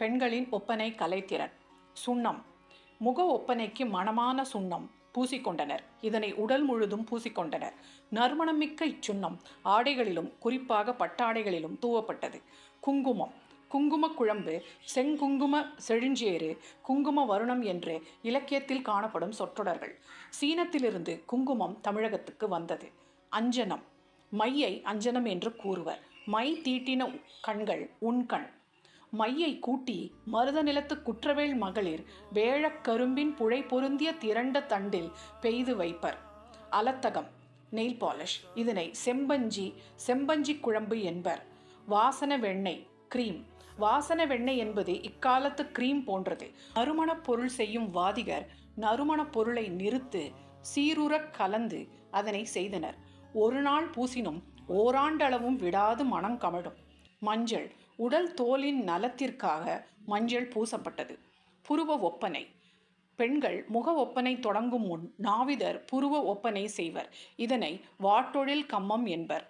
பெண்களின் ஒப்பனை கலைத்திறன் சுண்ணம். முக ஒப்பனைக்கு மணமான சுண்ணம் பூசிக்கொண்டனர். இதனை உடல் முழுதும் பூசிக்கொண்டனர். நறுமணமிக்க இச்சுண்ணம் ஆடைகளிலும் குறிப்பாக பட்டாடைகளிலும் தூவப்பட்டது. குங்குமம். குங்கும குழம்பு செங்குங்கும செழுஞ்சேறு குங்கும வருணம் என்று இலக்கியத்தில் காணப்படும் சொற்றொடர்கள். சீனத்திலிருந்து குங்குமம் தமிழகத்துக்கு வந்தது. அஞ்சனம். மையை அஞ்சனம் என்று கூறுவர். மை தீட்டின கண்கள் உண்கண் மையை கூட்டி மருத நிலத்து குற்றவேல் மகளிர் வேழக் கரும்பின் புழை பொருந்திய திரண்ட தண்டில் பெய்து வைப்பர். அலத்தகம் nail polish. இதனை செம்பஞ்சி செம்பஞ்சி குழம்பு என்பர். வாசன வெண்ணெய் கிரீம். வாசன வெண்ணெய் என்பது இக்காலத்து கிரீம் போன்றது. நறுமணப் பொருள் செய்யும் வாதிகர் நறுமணப் பொருளை நிறுத்து சீருறக் கலந்து அதனை செய்தனர். ஒரு நாள் பூசினும் ஓராண்டளவும் விடாது மனம் கமழும். மஞ்சள் உடல் தோலின் நலத்திற்காக மஞ்சள் பூசப்பட்டது. புருவ ஒப்பனை. பெண்கள் முக ஒப்பனை தொடங்கும் முன் நாவிதர் புருவ ஒப்பனை செய்வர். இதனை வாட்டொழில் கம்மம் என்பர்.